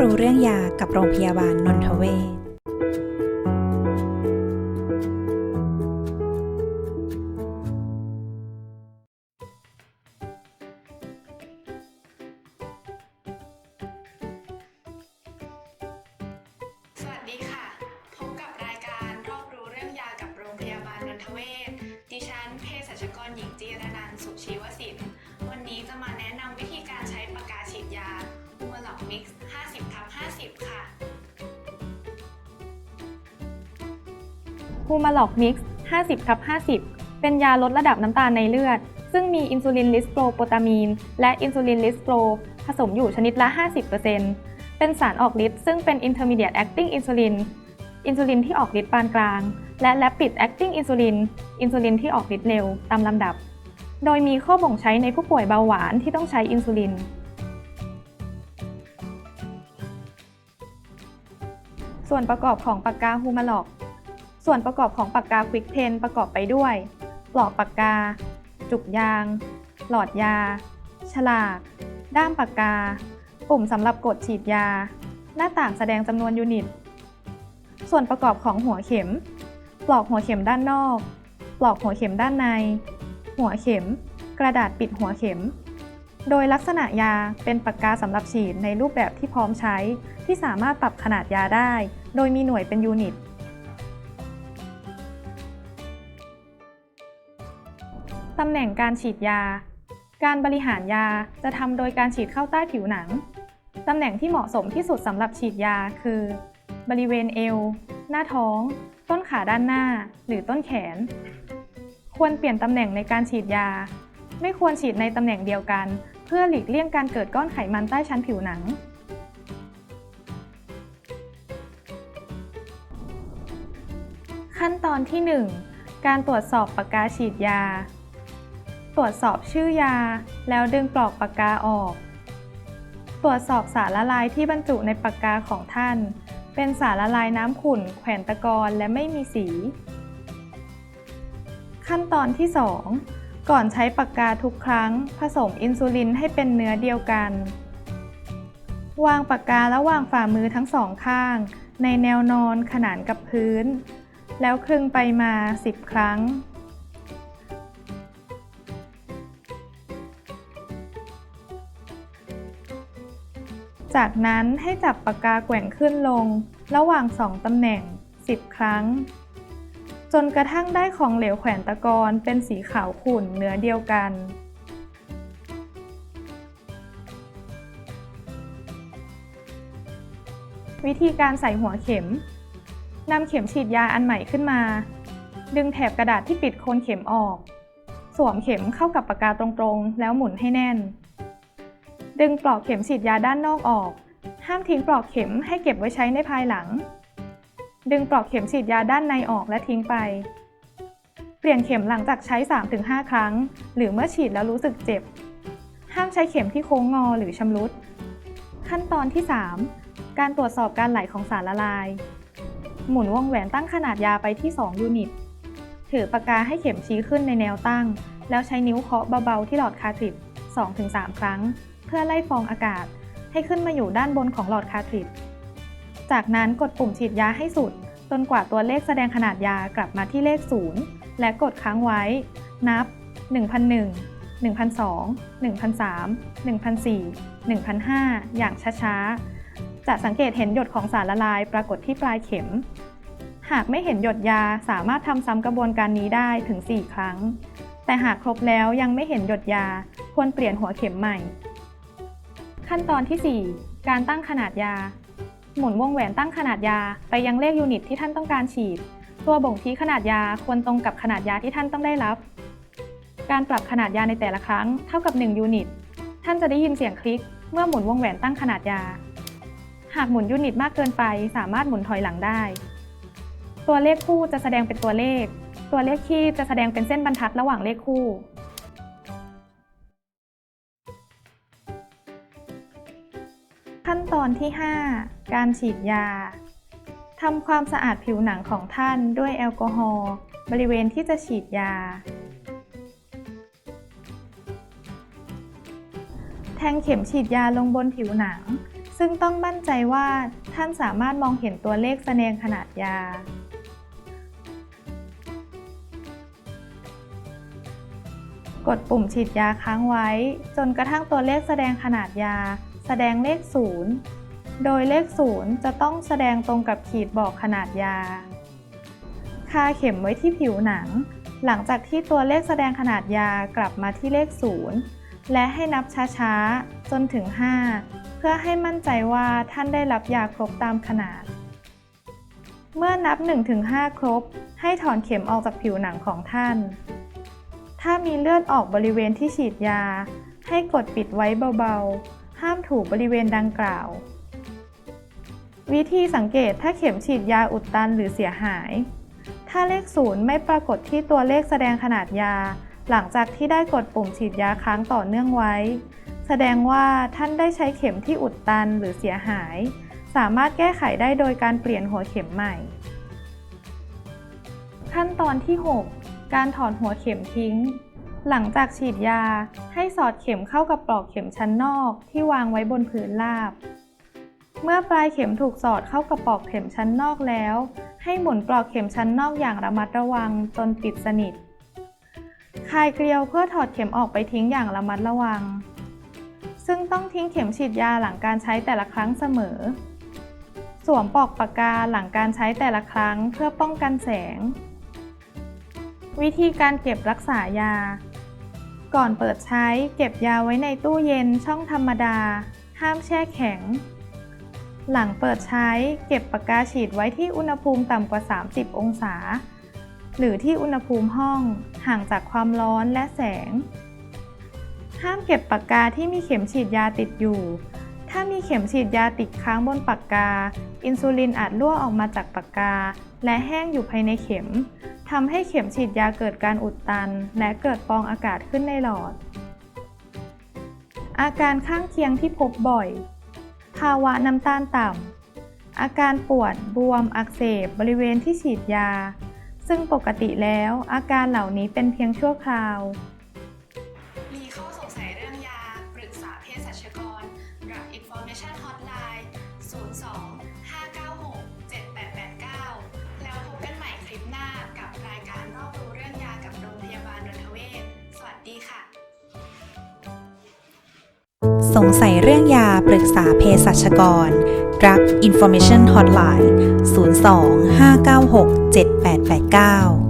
รู้เรื่องยากับโรงพยาบาลนนทเวศ ฮูมาล็อกมิกซ์ 50ทับ50 เป็นยาลดระดับน้ำตาลในเลือด ซึ่งมีอินซูลินลิสโปรโปตามีน และอินซูลินลิสโปรผสมอยู่ชนิดละ 50%เป็นสารออกฤทธิ์ซึ่งเป็น intermediate acting insulin อินซูลินที่ออกฤทธิ์ปานกลาง และ rapid acting insulin อินซูลินที่ออกฤทธิ์เร็วตามลำดับ โดยมีข้อบ่งใช้ในผู้ป่วยเบาหวานที่ต้องใช้อินซูลินส่วนประกอบของปากกาฮูมาล็อก ส่วนประกอบของปากกาควิกเพนประกอบไปด้วย ปลอกปากกา จุกยาง หลอดยา ฉลาก ด้ามปากกา ปุ่มสำหรับกดฉีดยา หน้าต่างแสดงจำนวนยูนิต ส่วนประกอบของหัวเข็ม ปลอกหัวเข็มด้านนอก ปลอกหัวเข็มด้านใน หัวเข็ม กระดาษปิดหัวเข็ม โดยลักษณะยาเป็นปากกาสำหรับฉีดในรูปแบบที่พร้อมใช้ ที่สามารถปรับขนาดยาได้ โดยมีหน่วยเป็นยูนิต ตำแหน่งการฉีดยา การบริหารยาจะทำโดยการฉีดเข้าใต้ผิวหนัง ตำแหน่งที่เหมาะสมที่สุดสำหรับฉีดยาคือ บริเวณเอว หน้าท้อง ต้นขาด้านหน้า หรือต้นแขน ควรเปลี่ยนตำแหน่งในการฉีดยา ไม่ควรฉีดในตำแหน่งเดียวกัน เพื่อหลีกเลี่ยงการเกิดก้อนไขมันใต้ชั้นผิวหนังขั้นตอนที่ 1 การตรวจสอบปากกาฉีดยา ตรวจสอบชื่อยา แล้วดึงปลอกปากกาออก ตรวจสอบสารละลายที่บรรจุในปากกาของท่าน เป็นสารละลายน้ำขุ่น แขวนตะกอนและไม่มีสี ขั้นตอนที่ 2 ก่อนใช้ปากกาทุกครั้ง ผสมอินซูลินให้เป็นเนื้อเดียวกัน วางปากการะหว่างฝ่ามือทั้งสองข้าง ในแนวนอนขนานกับพื้น แล้วคลึงไปมา 10 ครั้ง จากนั้นให้จับปากกาแกว่งขึ้นลง ระหว่างสองตำแหน่ง 10 ครั้ง จนกระทั่งได้ของเหลวแขวนตะกอนเป็นสีขาวขุ่นเนื้อเดียวกัน วิธีการใส่หัวเข็มนำเข็มฉีดยาอันใหม่ขึ้นมา ดึงแถบกระดาษที่ปิดโคนเข็มออก สวมเข็มเข้ากับปากกาตรงๆ แล้วหมุนให้แน่น ดึงปลอกเข็มฉีดยาด้านนอกออก ห้ามทิ้งปลอกเข็มให้เก็บไว้ใช้ในภายหลัง ดึงปลอกเข็มฉีดยาด้านในออกและทิ้งไป เปลี่ยนเข็มหลังจากใช้ 3-5 ครั้ง หรือเมื่อฉีดแล้วรู้สึกเจ็บ ห้ามใช้เข็มที่โค้งงอหรือชำรุด ขั้นตอนที่ 3 การตรวจสอบการไหลของสารละลาย หมุนวงแหวนตั้งขนาดยาไปที่ 2 ยูนิต ถือปากกาให้เข็มชี้ขึ้นในแนวตั้ง แล้วใช้นิ้วเคาะเบาๆที่หลอดคาติด2-3 ครั้ง เพื่อไล่ฟองอากาศ ให้ขึ้นมาอยู่ด้านบนของหลอดคาร์ตริดจ์จากนั้นกดปุ่มฉีดยาให้สุด จนกว่าตัวเลขแสดงขนาดยากลับมาที่เลข 0 และกดค้างไว้ นับ 1001 1002 1003 1004 1005 อย่างช้าๆ จะสังเกตเห็นหยดของสารละลายปรากฏที่ปลายเข็ม หากไม่เห็นหยดยาสามารถทำซ้ำกระบวนการนี้ได้ถึง 4 ครั้ง แต่หากครบแล้วยังไม่เห็นหยดยาควรเปลี่ยนหัวเข็มใหม่ ขั้นตอนที่ 4 การตั้งขนาดยา หมุนวงแหวนตั้งขนาดยาไปยังเลขยูนิตที่ท่านต้องการฉีด ตัวบ่งชี้ขนาดยาควรตรงกับขนาดยาที่ท่านต้องได้รับ การปรับขนาดยาในแต่ละครั้งเท่ากับ 1 ยูนิต ท่านจะได้ยินเสียงคลิก เมื่อหมุนวงแหวนตั้งขนาดยา หากหมุนยูนิตมากเกินไป สามารถหมุนถอยหลังได้ ตัวเลขคู่จะแสดงเป็นตัวเลข ตัวเลขคี่จะแสดงเป็นเส้นบรรทัดระหว่างเลขคู่ ขั้นตอนที่ 5 การฉีดยาทำความสะอาดผิวหนังของท่านด้วยแอลกอฮอล์บริเวณที่จะฉีดยา แทงเข็มฉีดยาลงบนผิวหนัง ซึ่งต้องมั่นใจว่าท่านสามารถมองเห็นตัวเลขแสดงขนาดยา กดปุ่มฉีดยาค้างไว้ จนกระทั่งตัวเลขแสดงขนาดยา แสดงเลข 0 โดยเลข 0 จะต้องแสดงตรงกับขีดบอกขนาดยา คาเข็มไว้ที่ผิวหนัง หลังจากที่ตัวเลขแสดงขนาดยากลับมาที่เลข 0 และให้นับช้าๆ จนถึง 5 เพื่อให้มั่นใจว่าท่านได้รับยาครบตามขนาด เมื่อนับ 1-5 ครบ ให้ถอนเข็มออกจากผิวหนังของท่าน ถ้ามีเลือดออกบริเวณที่ฉีดยา ให้กดปิดไว้เบาๆ ห้ามถูบริเวณดังกล่าว วิธีสังเกตถ้าเข็มฉีดยาอุดตันหรือเสียหาย ถ้าเลขศูนย์ไม่ปรากฏที่ตัวเลขแสดงขนาดยา หลังจากที่ได้กดปุ่มฉีดยาค้างต่อเนื่องไว้ แสดงว่าท่านได้ใช้เข็มที่อุดตันหรือเสียหาย สามารถแก้ไขได้โดยการเปลี่ยนหัวเข็มใหม่ ขั้นตอนที่ 6 การถอนหัวเข็มทิ้ง หลังจากฉีดยาให้สอดเข็มเข้ากับปลอกเข็มชั้นนอกที่วางไว้บนพื้นราบ เมื่อปลายเข็มถูกสอดเข้ากับปลอกเข็มชั้นนอกแล้ว ให้หมุนปลอกเข็มชั้นนอกอย่างระมัดระวังจนปิดสนิทคลายเกลียวเพื่อถอดเข็มออกไปทิ้งอย่างระมัดระวัง ซึ่งต้องทิ้งเข็มฉีดยาหลังการใช้แต่ละครั้งเสมอ สวมปลอกปากกาหลังการใช้แต่ละครั้งเพื่อป้องกันแสงวิธีการเก็บรักษายา ก่อนเปิดใช้เก็บยาไว้ในตู้เย็นช่องธรรมดา ห้ามแช่แข็ง หลังเปิดใช้เก็บปากกาฉีดไว้ที่อุณหภูมิต่ำกว่า 30 องศา หรือที่อุณหภูมิห้องห่างจากความร้อนและแสง ห้ามเก็บปากกาที่มีเข็มฉีดยาติดอยู่ ถ้ามีเข็มฉีดยาติดค้างบนปากกา อินซูลินอาจรั่วออกมาจากปากกา และแห้งอยู่ภายในเข็มทำให้เข็มฉีดยาเกิดการอุดตัน และเกิดฟองอากาศขึ้นในหลอด อาการข้างเคียงที่พบบ่อย ภาวะน้ำตาลต่ำ อาการปวด บวม อักเสบ บริเวณที่ฉีดยา ซึ่งปกติแล้วอาการเหล่านี้เป็นเพียงชั่วคราว สงสัยเรื่องยาปรึกษาเภสัชกร Drug Information Hotline 02 596 7889